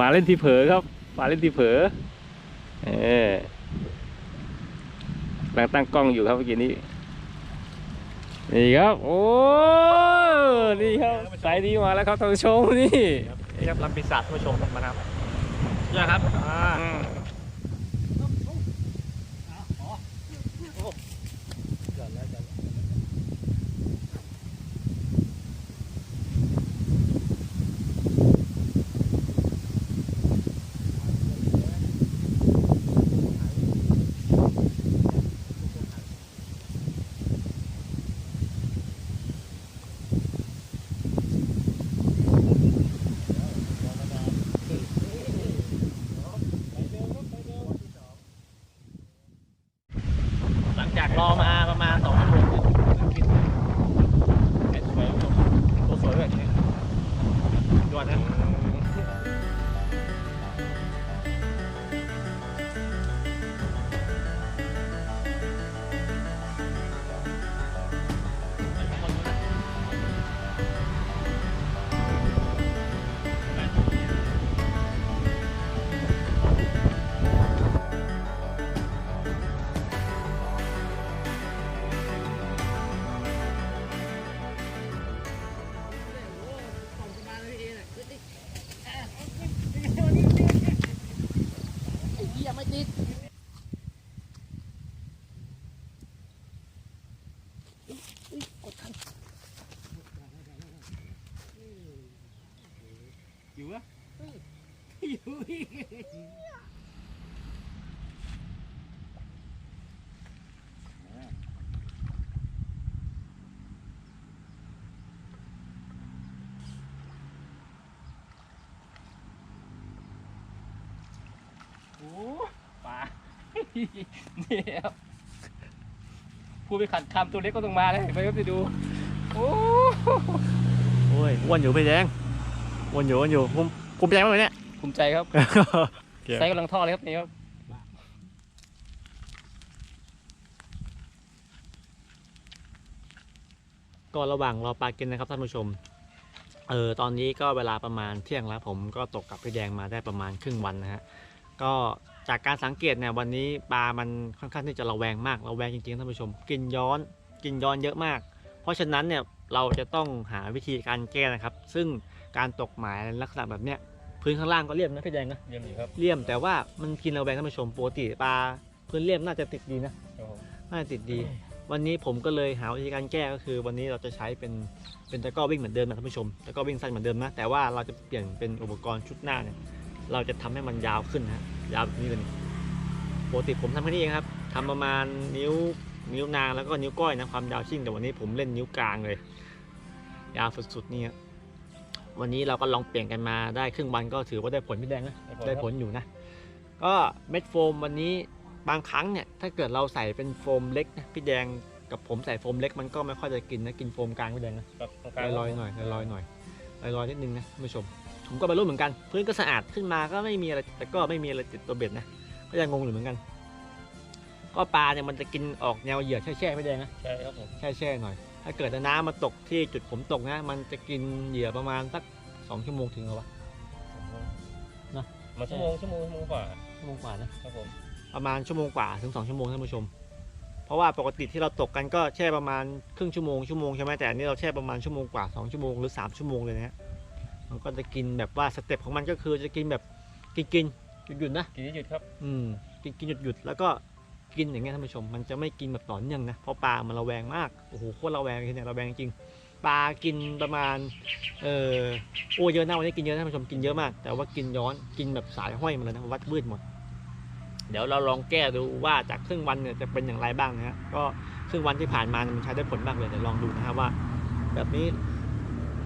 ปลาเล่นที่เผลอครับปลาเล่นที่เผลอเออกำลังตั้งกล้องอยู่ครับเมื่อกี้นี้ นี่ครับ โอ้ นี่ครับสายดีมาแล้วครับท่านผู้ชมนี่ นี่ครับลำปีศาจท่านผู้ชมมาครับยอดครับอ่า นี่ครับพูดไปขัดคำตัวเล็กก็ต้องมาเลยไปครับไปดู โอ้โอ้ยอ้วนอยู่พี่แดงอ้วนอยู่อ้วนอยู่ภูมิภูมิใจมากเลยเนี่ย ภูมิใจครับเกี่ยวไซส์กำลังท่อเลยครับนี่ครับก็ระหว่างรอปลากินนะครับท่านผู้ชม เออตอนนี้ก็เวลาประมาณเที่ยงแล้วผมก็ตกกับพี่แดงมาได้ประมาณครึ่งวันนะฮะ ก็ จากการสังเกตเนี่ยวันนี้ปลามันค่อนข้างที่จะระแวงมากระแวงจริงๆท่านผู้ชม กินย้อนกินย้อนเยอะมาก เพราะฉะนั้นเนี่ยเราจะต้องหาวิธีการแก้นะครับ ซึ่งการตกหมายลักษณะแบบเนี้ยพื้นข้างล่างก็เรียบนะพี่แดงนะเยี่ยมดีครับเลี่ยมแต่ว่ามันกินระแวงท่านผู้ชมปกติปลาพื้นเลี่ยมน่าจะติดดีนะครับผมน่าจะติดดี วันนี้ผมก็เลยหาวิธีการแก้ก็คือ วันนี้เราจะใช้เป็นเป็นตะกร้อวิ่งเหมือนเดิมนะท่านผู้ชมตะกร้อวิ่งสั้นเหมือนเดิมนะแต่ว่าเราจะเปลี่ยนเป็นอุปกรณ์ชุดหน้าเนี่ยเราจะทำให้มันยาวขึ้นนะฮะ ยาวแบบนี้เลยปกติผมทำแค่นี้เองครับทำประมาณนิ้วนิ้วนางแล้วก็นิ้วก้อยนะความยาวชิ่งแต่วันนี้ผมเล่นนิ้วกลางเลย ยาวสุดๆนี่ครับวันนี้เราก็ลองเปลี่ยนกันมาได้ครึ่งวันก็ถือว่าได้ผลพี่แดงนะได้ผลอยู่นะก็เม็ดโฟมวันนี้บางครั้งเนี่ยถ้าเกิดเราใส่เป็นโฟมเล็กนะพี่แดงกับผมใส่โฟมเล็กมันก็ไม่ค่อยจะกินนะกินโฟมกลางพี่แดงนะลอยๆหน่อยลอยๆหน่อยลอยๆนิดนึงนะท่านผู้ชม ผมก็ไปรู้เหมือนกัน พื้นก็สะอาดขึ้นมาก็ไม่มีอะไรแต่ก็ไม่มีอะไรติดตัวเบ็ดนะก็ยังงงอยู่เหมือนกัน ก็ปลาเนี่ยมันจะกินออกแนวเหยื่อแช่ๆพี่แดงนะใช่ครับผมแช่ๆหน่อย ถ้าเกิดน้ำมาตกที่จุดผมตกนะ มันจะกินเหยื่อประมาณสักสองชั่วโมงถึงเหรอวะนะมาชั่วโมงชั่วโมงชั่วโมงกว่าชั่วโมงกว่านะครับผมประมาณชั่วโมงกว่าถึง2ชั่วโมงท่านผู้ชม เพราะว่าปกติที่เราตกกันก็แช่ประมาณครึ่งชั่วโมงชั่วโมงใช่ไหมแต่อันนี้เราแช่ประมาณชั่วโมงกว่า2ชั่วโมงหรือ3ชั่วโมงเลยนะฮะ มันก็จะกินแบบว่าสเต็ปของมันก็คือจะกินแบบกินกินหยุดหยุดๆนะ กินหยุดครับ อืมกินกินหยุดหยุดๆแล้วก็กินอย่างเงี้ยท่านผู้ชม มันจะไม่กินแบบต่อเนื่องนะเพราะปลามันระแวงมากโอ้โหโคตรระแวงเลยเนี่ยระแวงจริงปลากินประมาณเออโอ้เยอะนะวันนี้กินเยอะนะท่านผู้ชมกินเยอะมาก แต่ว่ากินย้อนกินแบบสายห้อยมาเลยนะวัดบืดหมด เดี๋ยวเราลองแก้ดูว่าจากครึ่งวันเนี่ยจะเป็นอย่างไรบ้างนะฮะก็ครึ่งวันที่ผ่านมาเนี่ยมันใช้ได้ผลบ้างเลยเดี๋ยวลองดูนะครับว่า แบบนี้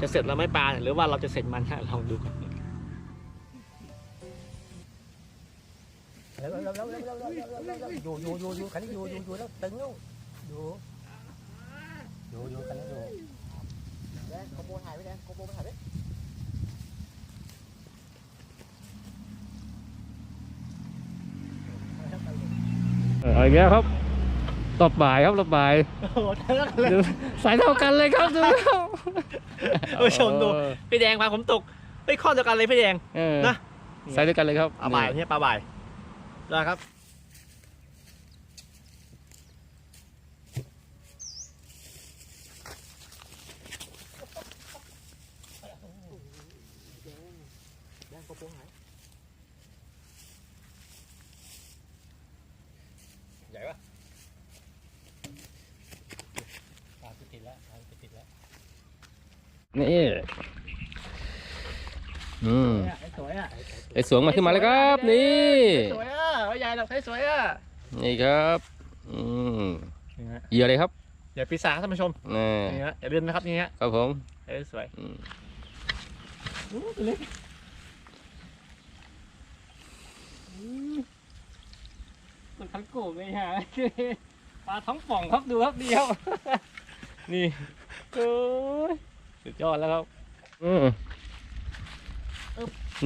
จะเสร็จแล้วไม่ปลาหรือว่าเราจะเสร็จมันฮะลองดูกันแล้วแล้วแล้วแล้วแล้วอยู่อยู่อยู่อยู่คันนี้อยู่อยู่อยู่แล้วตึงแล้วอยู่อยู่อยู่คันนี้อยู่แดงโกโบถ่ายไว้แดงโกโบมาถ่ายไว้เออเอาอีกแล้วครับ รอบบ่ายครับรอบบ่ายโอ้โหเท่ากันเลยดูสายเท่ากันเลยครับดูแล้วท่านผู้ชมดูพี่แดงพาผมตกไปข้อเดียวกันเลยพี่แดง เออนะใส่ด้วยกันเลยครับปลาบ่ายเนี่ยปลาบ่ายได้ครับแดงกระโปรงหาย ใหญ่ปะ ตามติดแล้วตามติดแล้ว นี่อืมสวยอะไอ้สวงมาขึ้นมาแล้วครับ นี่สวยอะไม่ใหญ่หรอกสวยอะนี่ครับอืมนี่ฮะเหยื่อเลยครับเดี๋ยวปีศาจท่านผู้ชมนี่นี่ฮะอย่าลืมนะครับนี่ฮะครับผมเอ้ยสวยอืมมันทั้งโกบเลยฮะปลาท้องป่องครับดูครับเดียว นี่โอ้ย สุดยอดแล้วครับ อืม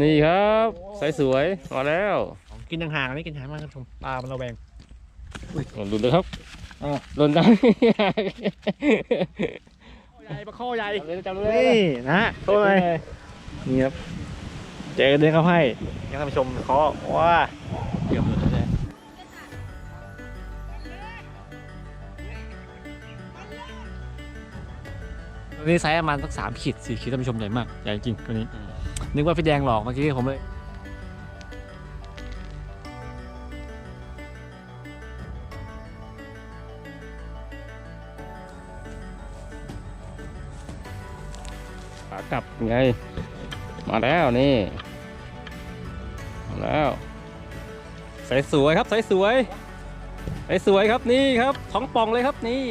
นี่ครับใสสวยมาแล้วกินห่างๆอันนี้กินห่างมากครับผมปลามันระแวงหลุดเลยครับอ้าวหล่นได้ใหญ่ปลาข้อใหญ่จับเลยจับเลยนี่นะโอ้ยนี่ครับเจอเดินเข้าให้ยังท่านผู้ชมเคาะว้า ตัวนี้ไซส์ประมาณสักสามขีดสี่ขีดท่านผู้ชมใหญ่มากใหญ่จริงตัวนี้ นึกว่าพี่แดงหลอกเมื่อกี้ผมเลยขากลับไง มาแล้วนี่มาแล้วใสสวยครับใสสวยใสสวยครับนี่ครับท้องป่องเลยครับนี่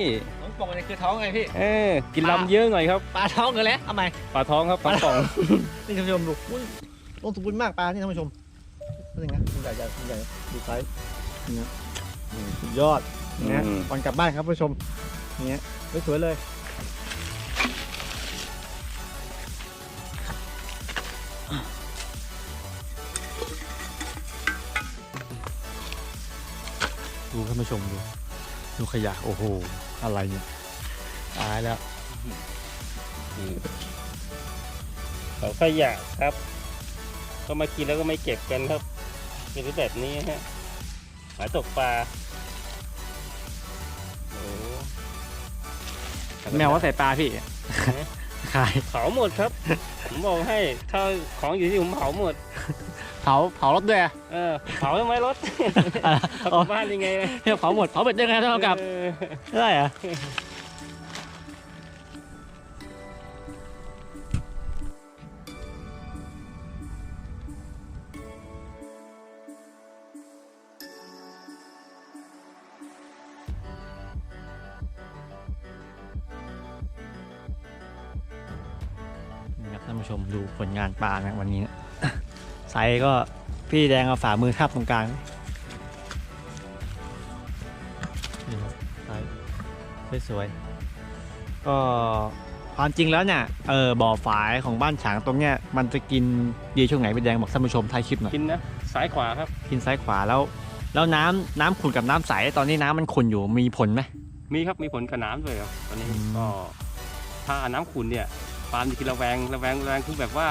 ท้องป่องนี่คือท้องไงพี่ เออกินลำเยอะหน่อยครับปลาท้องกันแล้วทำไมปลาท้องครับท้องป่องนี่ท่านผู้ชมดูอุ้ยลงสมบูรณ์มากปลานี่ท่านผู้ชมนี่ไงใหญ่ใหญ่ใหญ่ดูไซส์นี่นะอืมสุดยอดนี่นะอืมก่อนกลับบ้านครับผู้ชมนี่ฮะสวยๆเลยดูท่านผู้ชมดูดูขยะโอ้โห อะไรเนี่ยตายแล้วเขาขยะครับก็มากินแล้วก็ไม่เก็บกันครับเป็นแบบนี้ฮะหมายตกปลาโอ้แมวว่าใส่ปลาพี่ขายเผาหมดครับ ผมบอกให้ถ้าของอยู่ที่ผมเผาหมด เผาเผารถด้วยอะเออเผาทำไมรถขับกลับบ้านยังไงนะเฮ้ยเผาหมดเผาเบ็ดได้ไงเท่ากับเออได้เหรอะนี่ครับท่านผู้ชมดูผลงานปลานะวันนี้นะ ไซส์ก็พี่แดงเอาฝ่ามือทับตรงกลางนี่ครับไซส์สวยๆก็ความจริงแล้วเนี่ยเออบ่อฝายของบ้านฉางตรงเนี้ยมันจะกินดีช่วงไหนพี่แดงบอกท่านผู้ชมท้ายคลิปหน่อยกินนะซ้ายขวาครับกินซ้ายขวาแล้ว แล้วน้ำน้ำขุ่นกับน้ำใสตอนนี้น้ำมันขุ่นอยู่มีผลไหม มีครับมีผลกับน้ำด้วยครับตอนนี้อืม ก็ถ้าน้ำขุ่นเนี่ยปลามันจะกินระแวงระแวงระแวงคือแบบว่า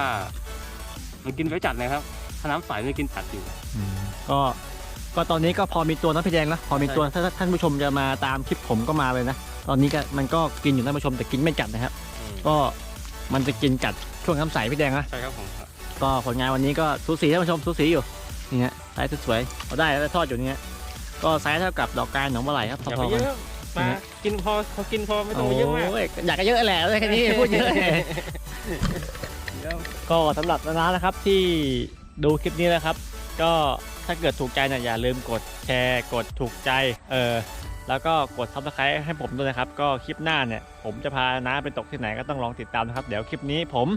มันกินไว้จัดเลยครับถ้าน้ำใสมันกินตัดอยู่ อืมก็ก็ตอนนี้ก็พอมีตัวนะพี่แดงนะพอมีตัวถ้าถ้าท่านผู้ชมจะมาตามคลิปผมก็มาเลยนะ ตอนนี้ก็มันก็กินอยู่ท่านผู้ชมแต่กินไม่กัดนะครับ ก็มันจะกินกัดช่วงน้ำใสพี่แดงนะ ใช่ครับผมก็ผลงานวันนี้ก็สูสีท่านผู้ชมสูสีอยู่นี่ฮะไซส์สวยๆเอาได้แล้วทอดอยู่นี่ฮะก็ไซส์เท่ากับดอกกายหนองปลาไหลครับอย่าพไปอๆเยกัน อะปลากินพอเขากินพอไม่ต้องไปเยอะมากโอยากจะเยอะแหละเลยแค่นี้ พูดเยอะ ก็สำหรับน้าๆนะครับที่ดูคลิปนี้นะครับ ก็ถ้าเกิดถูกใจเนี่ยอย่าลืมกดแชร์กดถูกใจเออแล้วก็กดซับสไครต์ให้ผมด้วยนะครับ ก็คลิปหน้าเนี่ย ผมจะพาน้าไปตกที่ไหนก็ต้องลองติดตามนะครับ เดี๋ยวคลิปนี้ผม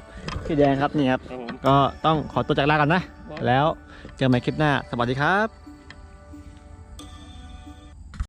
พี่แดงครับนี่ครับครับผมก็ต้องขอตัวจากลากันนะ แล้วเจอกันใหม่คลิปหน้า สวัสดีครับ